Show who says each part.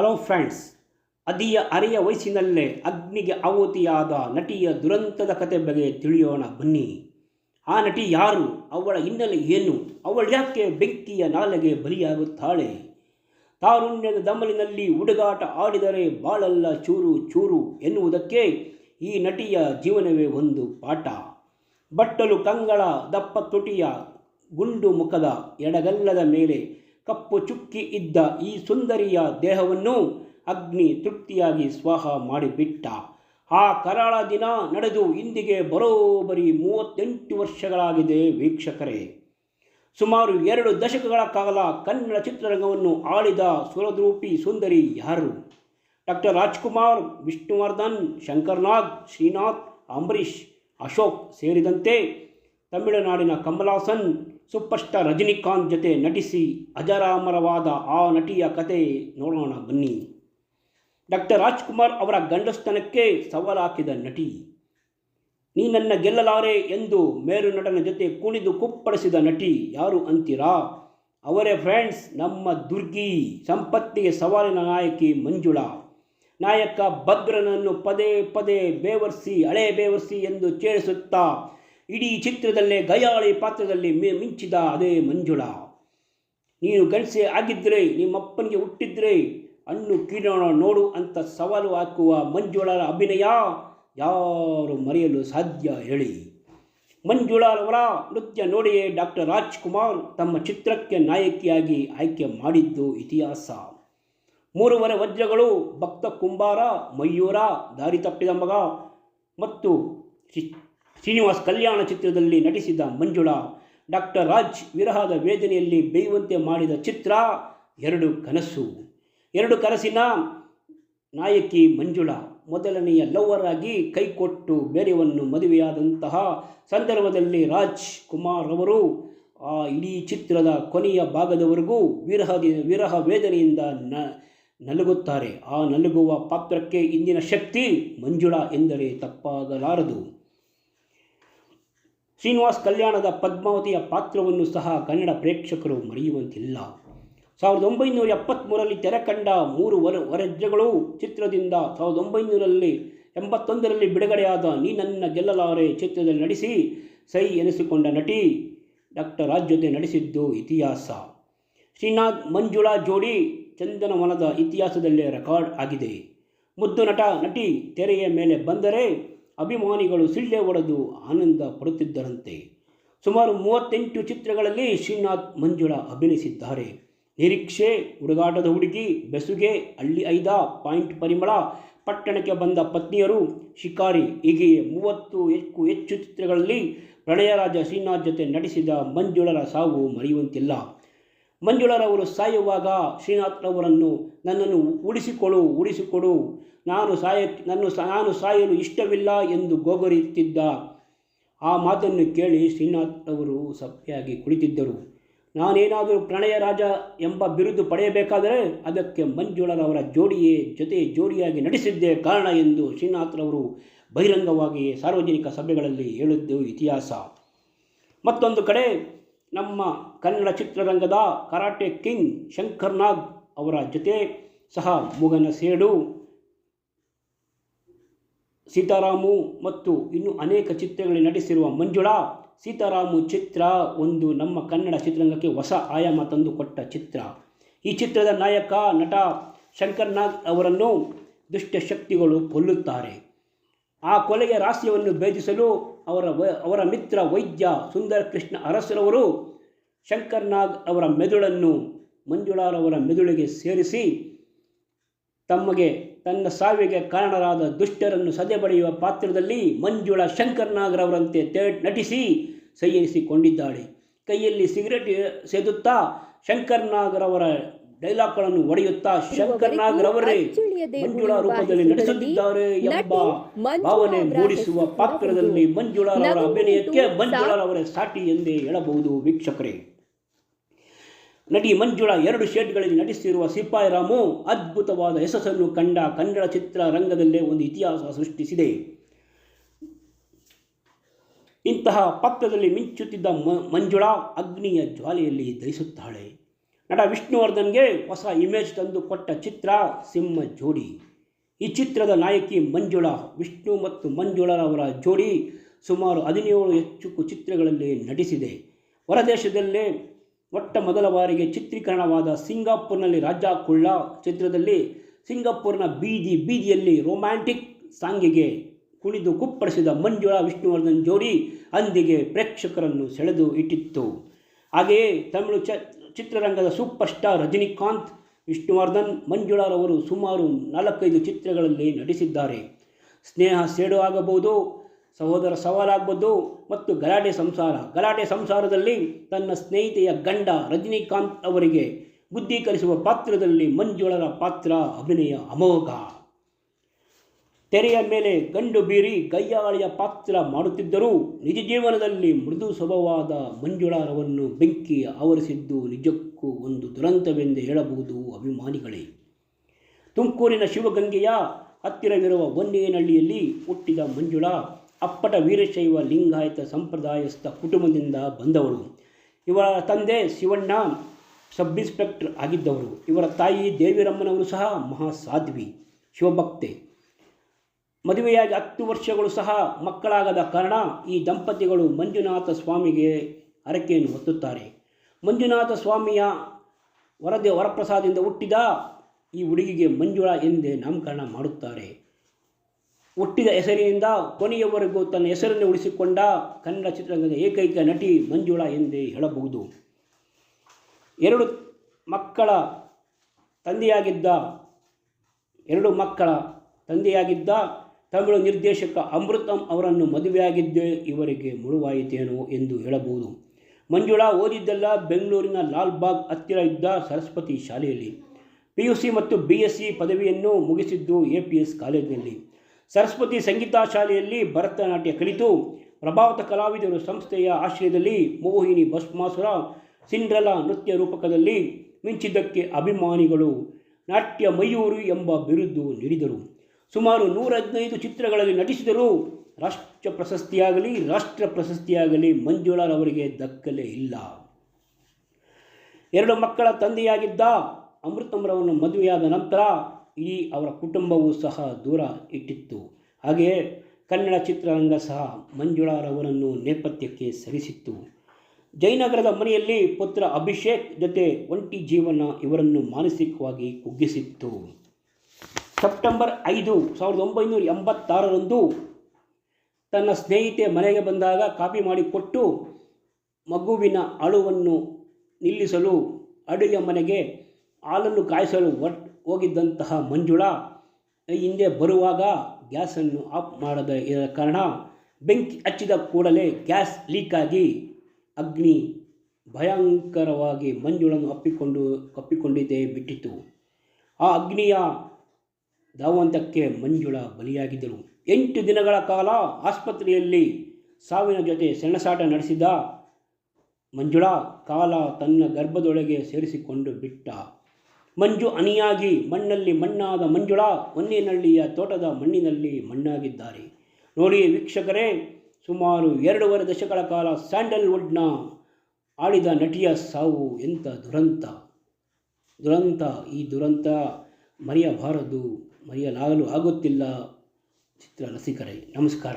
Speaker 1: Hello friends ಅದಿಯ ಅರೆಯ ವಯಸ್ಸಿನಲ್ಲೇ ಅಗ್ನಿಗೆ ಆಹುತಿಯಾದ ನಟಿಯ ದುರಂತದ ಕತೆ ಬಗ್ಗೆ ತಿಳಿಯೋಣ ಬನ್ನಿ. ಆ ನಟಿ ಯಾರು, ಅವಳ ಹಿನ್ನೆಲೆ ಏನು, ಅವಳು ಯಾಕೆ ಬೆಂಕಿಯ ನಾಲೆಗೆ ಬಲಿಯಾಗುತ್ತಾಳೆ? ತಾರುಣ್ಯದ ದಮಲಿನಲ್ಲಿ ಹುಡುಗಾಟ ಆಡಿದರೆ ಬಾಳಲ್ಲ ಚೂರು ಚೂರು ಎನ್ನುವುದಕ್ಕೆ ಈ ನಟಿಯ ಜೀವನವೇ ಒಂದು ಪಾಠ. ಬಟ್ಟಲು ಕಂಗಳ ದಪ್ಪ ತುಟಿಯ ಗುಂಡು ಮುಖದ ಎಡಗಲ್ಲದ ಮೇಲೆ ಕಪ್ಪು ಚುಕ್ಕಿ ಇದ್ದ ಈ ಸುಂದರಿಯ ದೇಹವನ್ನು ಅಗ್ನಿ ತೃಪ್ತಿಯಾಗಿ ಸ್ವಾಹ ಮಾಡಿಬಿಟ್ಟ. ಆ ಕರಾಳ ದಿನ ನಡೆದು ಇಂದಿಗೆ ಬರೋಬ್ಬರಿ ಮೂವತ್ತೆಂಟು ವರ್ಷಗಳಾಗಿದೆ ವೀಕ್ಷಕರೇ. ಸುಮಾರು ಎರಡು ದಶಕಗಳ ಕಾಲ ಕನ್ನಡ ಚಿತ್ರರಂಗವನ್ನು ಆಳಿದ ಸುರದ್ರೂಪಿ ಸುಂದರಿ ಯಾರು? ಡಾಕ್ಟರ್ ರಾಜ್ಕುಮಾರ್, ವಿಷ್ಣುವರ್ಧನ್, ಶಂಕರ್ನಾಗ್, ಶ್ರೀನಾಥ್, ಅಂಬರೀಷ್, ಅಶೋಕ್ ಸೇರಿದಂತೆ ತಮಿಳುನಾಡಿನ ಕಮಲಾಸನ್ ಸ್ಟಾರ್ ರಜನಿಕಾಂತ್ ಜೊತೆ ನಟಿಸಿ ಅಜರಾಮರವಾದ ಆ ನಟಿಯ ಕತೆ ನೋಡೋಣ ಬನ್ನಿ. ಡಾಕ್ಟರ್ ರಾಜ್ಕುಮಾರ್ ಅವರ ಗಂಡಸ್ತನಕ್ಕೆ ಸವಾಲಾಕಿದ ನಟಿ, ನೀ ನನ್ನ ಗೆಲ್ಲಲಾರೆ ಎಂದು ಮೇರು ನಟನ ಜೊತೆ ಕುಣಿದು ಕುಪ್ಪಡಿಸಿದ ನಟಿ, ಯಾರು ಅಂತೀರಾ? ಅವರೇ ಫ್ರೆಂಡ್ಸ್, ನಮ್ಮ ದುರ್ಗಿ ಸಂಪತ್ತಿಗೆ ಸವಾಲಿನ ನಾಯಕಿ ಮಂಜುಳಾ. ನಾಯಕ ಭದ್ರನನ್ನು ಪದೇ ಪದೇ ಬೇವರ್ಸಿ, ಹಳೆ ಬೇವರ್ಸಿ ಎಂದು ಚೇಳಿಸುತ್ತಾ ಇಡೀ ಚಿತ್ರದಲ್ಲೇ ಗಯಾಳಿ ಪಾತ್ರದಲ್ಲಿ ಮೇ, ಮಿಂಚಿದ ಅದೇ ಮಂಜುಳಾ. ನೀನು ಗಂಡಸೆ ಆಗಿದ್ದರೆ ನಿಮ್ಮಪ್ಪನಿಗೆ ಹುಟ್ಟಿದ್ರೆ ಅನ್ನು ಕೀಳೋಣ ನೋಡು ಅಂತ ಸವಾಲು ಹಾಕುವ ಮಂಜುಳರ ಅಭಿನಯ ಯಾರು ಮರೆಯಲು ಸಾಧ್ಯ ಹೇಳಿ. ಮಂಜುಳಾರವರ ನೃತ್ಯ ನೋಡಿಯೇ ಡಾಕ್ಟರ್ ರಾಜ್ಕುಮಾರ್ ತಮ್ಮ ಚಿತ್ರಕ್ಕೆ ನಾಯಕಿಯಾಗಿ ಆಯ್ಕೆ ಮಾಡಿದ್ದು ಇತಿಹಾಸ. ಮೂರುವರೆ ವಜ್ರಗಳು, ಭಕ್ತ ಕುಂಬಾರ, ಮಯೂರ, ದಾರಿ ತಪ್ಪಿದ ಮಗ ಮತ್ತು ಶ್ರೀನಿವಾಸ್ ಕಲ್ಯಾಣ ಚಿತ್ರದಲ್ಲಿ ನಟಿಸಿದ ಮಂಜುಳಾ, ಡಾಕ್ಟರ್ ರಾಜ್ ವಿರಹದ ವೇದನೆಯಲ್ಲಿ ಬೇಯುವಂತೆ ಮಾಡಿದ ಚಿತ್ರ ಎರಡು ಕನಸು. ಎರಡು ಕನಸಿನ ನಾಯಕಿ ಮಂಜುಳಾ, ಮೊದಲನೆಯ ಲವ್ವರ್ ಆಗಿ ಕೈಕೊಟ್ಟು ಬೇರೆಯನ್ನು ಮದುವೆಯಾದಂತಹ ಸಂದರ್ಭದಲ್ಲಿ ರಾಜ್ ಕುಮಾರ್ ಅವರು ಆ ಇಡೀ ಚಿತ್ರದ ಕೊನೆಯ ಭಾಗದವರೆಗೂ ವಿರಹದ ವಿರಹ ವೇದನೆಯಿಂದ ನ, ನಲುಗುತ್ತಾರೆ. ಆ ನಲುಗುವ ಪಾತ್ರಕ್ಕೆ ಇಂದಿನ ಶಕ್ತಿ ಮಂಜುಳಾ ಎಂದರೆ ತಪ್ಪಾಗಲಾರದು. ಶ್ರೀನಿವಾಸ್ ಕಲ್ಯಾಣದ ಪದ್ಮಾವತಿಯ ಪಾತ್ರವನ್ನು ಸಹ ಕನ್ನಡ ಪ್ರೇಕ್ಷಕರು ಮರೆಯುವಂತಿಲ್ಲ. ಸಾವಿರದ ಒಂಬೈನೂರ ಎಪ್ಪತ್ತ್ಮೂರರಲ್ಲಿ ತೆರೆ ಕಂಡ ಮೂರು ವರ, ವರಜ್ಯಗಳು ಚಿತ್ರದಿಂದ ಸಾವಿರದ ಒಂಬೈನೂರಲ್ಲಿ ಎಂಬತ್ತೊಂದರಲ್ಲಿ ಬಿಡುಗಡೆಯಾದ ನೀ ನನ್ನ ಗೆಲ್ಲಲಾರೆ ಚಿತ್ರದಲ್ಲಿ ನಟಿಸಿ ಸೈ ಎನಿಸಿಕೊಂಡ ನಟಿ ಡಾಕ್ಟರ್ ರಾಜ್ ಜೊತೆ ನಟಿಸಿದ್ದು ಇತಿಹಾಸ. ಶ್ರೀನಾಥ್ ಮಂಜುಳಾ ಜೋಡಿ ಚಂದನವನದ ಇತಿಹಾಸದಲ್ಲೇ ರೆಕಾರ್ಡ್ ಆಗಿದೆ. ಮುದ್ದು ನಟ, ನಟಿ ತೆರೆಯ ಮೇಲೆ ಬಂದರೆ ಅಭಿಮಾನಿಗಳು ಸಿಳ್ಳೆ ಒಡೆದು ಆನಂದ ಪಡುತ್ತಿದ್ದರಂತೆ. ಸುಮಾರು ಮೂವತ್ತೆಂಟು ಚಿತ್ರಗಳಲ್ಲಿ ಶ್ರೀನಾಥ್ ಮಂಜುಳಾ ಅಭಿನಯಿಸಿದ್ದಾರೆ. ನಿರೀಕ್ಷೆ, ಹುಡುಗಾಟದ ಹುಡುಗಿ, ಬೆಸುಗೆ, ಹಳ್ಳಿ ಐದ, ಪಾಯಿಂಟ್ ಪರಿಮಳ, ಪಟ್ಟಣಕ್ಕೆ ಬಂದ ಪತ್ನಿಯರು, ಶಿಕಾರಿ ಹೀಗೆ ಮೂವತ್ತು ಹೆಚ್ಚು ಹೆಚ್ಚು ಚಿತ್ರಗಳಲ್ಲಿ ಪ್ರಣಯರಾಜ ಶ್ರೀನಾಥ್ ಜೊತೆ ನಟಿಸಿದ ಮಂಜುಳರ ಸಾವು ಮರೆಯುವಂತಿಲ್ಲ. ಮಂಜುಳರವರು ಸಾಯುವಾಗ ಶ್ರೀನಾಥ್ರವರನ್ನು ನನ್ನನ್ನು ಉಳಿಸಿಕೊಡು ಉಳಿಸಿಕೊಡು. ನಾನು ಸಾಯ, ನನ್ನ ನಾನು ಸಾಯಲು ಇಷ್ಟವಿಲ್ಲ ಎಂದು ಗೋಗರಿಯುತ್ತಿದ್ದ ಆ ಮಾತನ್ನು ಕೇಳಿ ಶ್ರೀನಾಥ್ರವರು ಸಭ್ಯಾಗಿ ಕುಳಿತಿದ್ದರು. ನಾನೇನಾದರೂ ಪ್ರಣಯ ರಾಜ ಎಂಬ ಬಿರುದು ಪಡೆಯಬೇಕಾದರೆ ಅದಕ್ಕೆ ಮಂಜುಳರವರ ಜೋಡಿಯೇ, ಜೊತೆ ಜೋಡಿಯಾಗಿ ನಡೆಸಿದ್ದೇ ಕಾರಣ ಎಂದು ಶ್ರೀನಾಥ್ರವರು ಬಹಿರಂಗವಾಗಿ ಸಾರ್ವಜನಿಕ ಸಭೆಗಳಲ್ಲಿ ಹೇಳಿದ್ದು ಇತಿಹಾಸ. ಮತ್ತೊಂದು ಕಡೆ ನಮ್ಮ ಕನ್ನಡ ಚಿತ್ರರಂಗದ ಕರಾಟೆ ಕಿಂಗ್ ಶಂಕರ್ ನಾಗ್ ಅವರ ಜೊತೆ ಸಹ ಮುಗನ ಸೇಡು. ಸೀತಾರಾಮು ಮತ್ತು ಇನ್ನು ಅನೇಕ ಚಿತ್ರಗಳಲ್ಲಿ ನಟಿಸಿರುವ ಮಂಜುಳಾ, ಸೀತಾರಾಮು ಚಿತ್ರ ಒಂದು ನಮ್ಮ ಕನ್ನಡ ಚಿತ್ರರಂಗಕ್ಕೆ ಹೊಸ ಆಯಾಮ ತಂದುಕೊಟ್ಟ ಚಿತ್ರ. ಈ ಚಿತ್ರದ ನಾಯಕ, ನಟ ಶಂಕರ್ ನಾಗ್ ಅವರನ್ನು ದುಷ್ಟಶಕ್ತಿಗಳು ಕೊಲ್ಲುತ್ತಾರೆ. ಆ ಕೊಲೆಯ ರಹಸ್ಯವನ್ನು ಭೇದಿಸಲು ಅವರ ಅವರ ಮಿತ್ರ ವೈದ್ಯ ಸುಂದರ ಕೃಷ್ಣ ಅರಸರವರು ಶಂಕರ್ನಾಗ್ ಅವರ ಮೆದುಳನ್ನು ಮಂಜುಳಾರವರ ಮೆದುಳಿಗೆ ಸೇರಿಸಿ ತಮಗೆ ತನ್ನ ಸಾವಿಗೆ ಕಾರಣರಾದ ದುಷ್ಟರನ್ನು ಸದೆಬಡಿಯುವ ಪಾತ್ರದಲ್ಲಿ ಮಂಜುಳಾ ಶಂಕರ್ನಾಗರವರಂತೆ ತೇ, ನಟಿಸಿ ಸಂಯನಿಸಿಕೊಂಡಿದ್ದಾಳೆ ಕೈಯಲ್ಲಿ ಸಿಗರೆಟ್ ಸೇದುತ್ತಾ ಶಂಕರ್ ನಾಗ್ರವರ ಡೈಲಾಗ್ಗಳನ್ನು ಒಡೆಯುತ್ತಾ ಶಂಕರ್ ನಾಗ್ರವರೇ ಮಂಜುಳಾ ರೂಪದಲ್ಲಿ ನಟಿಸುತ್ತಿದ್ದಾರೆ ಎಂಬ ಭಾವನೆ ಮೂಡಿಸುವ ಪಾತ್ರದಲ್ಲಿ ಮಂಜುಳಾರವರ ಅಭಿನಯಕ್ಕೆ ಮಂಜುಳಾರವರ ಸಾಟಿ ಎಂದೇ ಹೇಳಬಹುದು ವೀಕ್ಷಕರೇ. ನಟಿ ಮಂಜುಳಾ ಎರಡು ಶೇಡ್ಗಳಲ್ಲಿ ನಟಿಸಿರುವ ಸಿಪಾಯಿ ರಾಮು ಅದ್ಭುತವಾದ ಯಶಸ್ಸನ್ನು ಕಂಡ ಕನ್ನಡ ಚಿತ್ರರಂಗದಲ್ಲೇ ಒಂದು ಇತಿಹಾಸ ಸೃಷ್ಟಿಸಿದೆ. ಇಂತಹ ಪಾತ್ರದಲ್ಲಿ ಮಿಂಚುತ್ತಿದ್ದ ಮಂಜುಳಾ ಅಗ್ನಿಯ ಜ್ವಾಲೆಯಲ್ಲಿ ದಹಿಸುತ್ತಾಳೆ ನಟ ವಿಷ್ಣುವರ್ಧನ್ಗೆ ಹೊಸ ಇಮೇಜ್ ತಂದು ಕೊಟ್ಟ ಚಿತ್ರ ಸಿಂಹ ಜೋಡಿ. ಈ ಚಿತ್ರದ ನಾಯಕಿ ಮಂಜುಳಾ, ವಿಷ್ಣು ಮತ್ತು ಮಂಜುಳರವರ ಜೋಡಿ ಸುಮಾರು ಹದಿನೇಳು ಹೆಚ್ಚು ಚಿತ್ರಗಳಲ್ಲಿ ನಟಿಸಿದೆ. ಹೊರದೇಶದಲ್ಲೇ ಮೊಟ್ಟ ಮೊದಲ ಬಾರಿಗೆ ಚಿತ್ರೀಕರಣವಾದ ಸಿಂಗಾಪುರ್ನಲ್ಲಿ ರಾಜಾ ಕುಳ್ಳ ಚಿತ್ರದಲ್ಲಿ ಸಿಂಗಾಪುರ್ನ ಬೀದಿ ಬೀದಿಯಲ್ಲಿ ರೊಮ್ಯಾಂಟಿಕ್ ಸಾಂಗಿಗೆ ಕುಣಿದು ಕುಪ್ಪಡಿಸಿದ ಮಂಜುಳಾ, ವಿಷ್ಣುವರ್ಧನ್ ಜೋಡಿ ಅಂದಿಗೆ ಪ್ರೇಕ್ಷಕರನ್ನು ಸೆಳೆದು ಇಟ್ಟಿತ್ತು. ಹಾಗೆಯೇ ತಮಿಳು ಚ ಚಿತ್ರರಂಗದ ಸೂಪರ್ ಸ್ಟಾರ್ ರಜನಿಕಾಂತ್, ವಿಷ್ಣುವರ್ಧನ್ ಮಂಜುಳಾರವರು ಸುಮಾರು ನಾಲ್ಕೈದು ಚಿತ್ರಗಳಲ್ಲಿ ನಟಿಸಿದ್ದಾರೆ. ಸ್ನೇಹ ಸೇಡು ಆಗಬಹುದು, ಸಹೋದರ ಸವಾಲಾಗಬಹುದು ಮತ್ತು ಗಲಾಟೆ ಸಂಸಾರ. ಗಲಾಟೆ ಸಂಸಾರದಲ್ಲಿ ತನ್ನ ಸ್ನೇಹಿತೆಯ ಗಂಡ ರಜನಿಕಾಂತ್ ಅವರಿಗೆ ಬುದ್ಧೀಕರಿಸುವ ಪಾತ್ರದಲ್ಲಿ ಮಂಜುಳರ ಪಾತ್ರ ಅಭಿನಯ ಅಮೋಘ. ತೆರೆಯ ಮೇಲೆ ಗಂಡು ಬೀರಿ ಗಯ್ಯಾಳಿಯ ಪಾತ್ರ ಮಾಡುತ್ತಿದ್ದರೂ ನಿಜ ಜೀವನದಲ್ಲಿ ಮೃದು ಸ್ವಭಾವವಾದ ಮಂಜುಳಾರವನ್ನು ಬೆಂಕಿ ಆವರಿಸಿದ್ದು ನಿಜಕ್ಕೂ ಒಂದು ದುರಂತವೆಂದು ಹೇಳಬಹುದು ಅಭಿಮಾನಿಗಳೇ. ತುಮಕೂರಿನ ಶಿವಗಂಗೆಯ ಹತ್ತಿರವಿರುವ ಬೊನ್ನೇನಹಳ್ಳಿಯಲ್ಲಿ ಹುಟ್ಟಿದ ಮಂಜುಳಾ ಅಪ್ಪಟ ವೀರಶೈವ ಲಿಂಗಾಯತ ಸಂಪ್ರದಾಯಸ್ಥ ಕುಟುಂಬದಿಂದ ಬಂದವಳು. ಇವರ ತಂದೆ ಶಿವಣ್ಣ ಸಬ್ ಇನ್ಸ್ಪೆಕ್ಟರ್ ಆಗಿದ್ದವರು ಇವರ ತಾಯಿ ದೇವಿರಮ್ಮನವರು ಸಹ ಮಹಾಸಾಧ್ವಿ, ಶಿವಭಕ್ತೆ. ಮದುವೆಯಾಗಿ ಹತ್ತು ವರ್ಷಗಳು ಸಹ ಮಕ್ಕಳಾಗದ ಕಾರಣ ಈ ದಂಪತಿಗಳು ಮಂಜುನಾಥ ಸ್ವಾಮಿಗೆ ಹರಕೆಯನ್ನು ಹೊತ್ತುತ್ತಾರೆ. ಮಂಜುನಾಥ ಸ್ವಾಮಿಯ ವರದಿ ವರಪ್ರಸಾದದಿಂದ ಹುಟ್ಟಿದ ಈ ಹುಡುಗಿಗೆ ಮಂಜುಳಾ ಎಂದೇ ನಾಮಕರಣ ಮಾಡುತ್ತಾರೆ. ಹುಟ್ಟಿದ ಹೆಸರಿನಿಂದ ಕೊನೆಯವರೆಗೂ ತನ್ನ ಹೆಸರನ್ನು ಉಳಿಸಿಕೊಂಡ ಕನ್ನಡ ಚಿತ್ರರಂಗದ ಏಕೈಕ ನಟಿ ಮಂಜುಳಾ ಎಂದೇ ಹೇಳಬಹುದು. ಎರಡು ಮಕ್ಕಳ ತಂದೆಯಾಗಿದ್ದ, ಎರಡು ಮಕ್ಕಳ ತಂದೆಯಾಗಿದ್ದ ತಮಿಳು ನಿರ್ದೇಶಕ ಅಮೃತಂ ಅವರನ್ನು ಮದುವೆಯಾಗಿದ್ದೇ ಇವರಿಗೆ ಮುಳುವಾಯಿತೇನೋ ಎಂದು ಹೇಳಬಹುದು. ಮಂಜುಳಾ ಓದಿದ್ದೆಲ್ಲ ಬೆಂಗಳೂರಿನ ಲಾಲ್ಬಾಗ್ ಹತ್ತಿರ ಇದ್ದ ಸರಸ್ವತಿ ಶಾಲೆಯಲ್ಲಿ. ಪಿ ಯು ಸಿ ಮತ್ತು ಬಿ ಎಸ್ ಸಿ ಪದವಿಯನ್ನು ಮುಗಿಸಿದ್ದು ಎ ಪಿ ಎಸ್ ಕಾಲೇಜಿನಲ್ಲಿ. ಸರಸ್ವತಿ ಸಂಗೀತ ಶಾಲೆಯಲ್ಲಿ ಭರತನಾಟ್ಯ ಕಲಿತು, ಪ್ರಭಾವತ ಕಲಾವಿದರು ಸಂಸ್ಥೆಯ ಆಶ್ರಯದಲ್ಲಿ ಮೋಹಿನಿ ಭಸ್ಮಾಸುರ ಸಿಂಡ್ರಲ ನೃತ್ಯ ರೂಪಕದಲ್ಲಿ ಮಿಂಚಿದ್ದಕ್ಕೆ ಅಭಿಮಾನಿಗಳು ನಾಟ್ಯ ಮಯೂರು ಎಂಬ ಬಿರುದು ನೀಡಿದರು. ಸುಮಾರು ನೂರ ಹದಿನೈದು ಚಿತ್ರಗಳಲ್ಲಿ ನಟಿಸಿದರೂ ರಾಷ್ಟ್ರ ಪ್ರಶಸ್ತಿಯಾಗಲಿ ರಾಷ್ಟ್ರ ಪ್ರಶಸ್ತಿಯಾಗಲಿ ಮಂಜುಳಾರವರಿಗೆ ದಕ್ಕಲೇ ಇಲ್ಲ. ಎರಡು ಮಕ್ಕಳ ತಂದೆಯಾಗಿದ್ದ ಅಮೃತಮರವನ್ನು ಮದುವೆಯಾದ ನಂತರ ಇಡೀ ಅವರ ಕುಟುಂಬವು ಸಹ ದೂರ ಇಟ್ಟಿತ್ತು. ಹಾಗೆಯೇ ಕನ್ನಡ ಚಿತ್ರರಂಗ ಸಹ ಮಂಜುಳಾರವರನ್ನು ನೇಪಥ್ಯಕ್ಕೆ ಸರಿಸಿತ್ತು. ಜಯನಗರದ ಮನೆಯಲ್ಲಿ ಪುತ್ರ ಅಭಿಷೇಕ್ ಜೊತೆ ಒಂಟಿ ಜೀವನ ಇವರನ್ನು ಮಾನಸಿಕವಾಗಿ ಕುಗ್ಗಿಸಿತ್ತು. ಸೆಪ್ಟೆಂಬರ್ ಐದು ಸಾವಿರದ ಒಂಬೈನೂರ ಎಂಬತ್ತಾರರಂದು ತನ್ನ ಸ್ನೇಹಿತೆ ಮನೆಗೆ ಬಂದಾಗ ಕಾಪಿ ಮಾಡಿಕೊಟ್ಟು ಮಗುವಿನ ಅಳುವನ್ನು ನಿಲ್ಲಿಸಲು ಅಡುಗೆ ಮನೆಗೆ ಹಾಲನ್ನು ಕಾಯಿಸಲು ಒಟ್ ಹೋಗಿದ್ದಂತಹ ಮಂಜುಳ ಹಿಂದೆ ಬರುವಾಗ ಗ್ಯಾಸನ್ನು ಆಫ್ ಮಾಡದ ಕಾರಣ ಬೆಂಕಿ ಹಚ್ಚಿದ ಕೂಡಲೇ ಗ್ಯಾಸ್ ಲೀಕಾಗಿ ಅಗ್ನಿ ಭಯಂಕರವಾಗಿ ಮಂಜುಳನ್ನು ಅಪ್ಪಿಕೊಂಡು ಅಪ್ಪಿಕೊಂಡಿದ್ದೇ ಬಿಟ್ಟಿತು. ಆ ಅಗ್ನಿಯ ಧಾವಂತಕ್ಕೆ ಮಂಜುಳ ಬಲಿಯಾಗಿದ್ದರು ಎಂಟು ದಿನಗಳ ಕಾಲ ಆಸ್ಪತ್ರೆಯಲ್ಲಿ ಸಾವಿನ ಜೊತೆ ಸೆಣಸಾಟ ನಡೆಸಿದ ಮಂಜುಳ ಕಾಲ ತನ್ನ ಗರ್ಭದೊಳಗೆ ಸೇರಿಸಿಕೊಂಡು ಬಿಟ್ಟ. ಮಂಜು ಅನಿಯಾಗಿ ಮಣ್ಣಲ್ಲಿ ಮಣ್ಣಾದ ಮಂಜುಳಾ ಹೊನ್ನೇನಹಳ್ಳಿಯ ತೋಟದ ಮಣ್ಣಿನಲ್ಲಿ ಮಣ್ಣಾಗಿದ್ದಾರೆ. ನೋಡಿ ವೀಕ್ಷಕರೇ, ಸುಮಾರು ಎರಡೂವರೆ ದಶಕಗಳ ಕಾಲ ಸ್ಯಾಂಡಲ್ವುಡ್ನ ಆಳಿದ ನಟಿಯ ಸಾವು ಎಂಥ ದುರಂತ. ದುರಂತ, ಈ ದುರಂತ ಮರೆಯಬಾರದು. ಮರೆಯಲಾಗಲು ಆಗುತ್ತಿಲ್ಲ ಚಿತ್ರ ರಸಿಕರೇ ನಮಸ್ಕಾರ.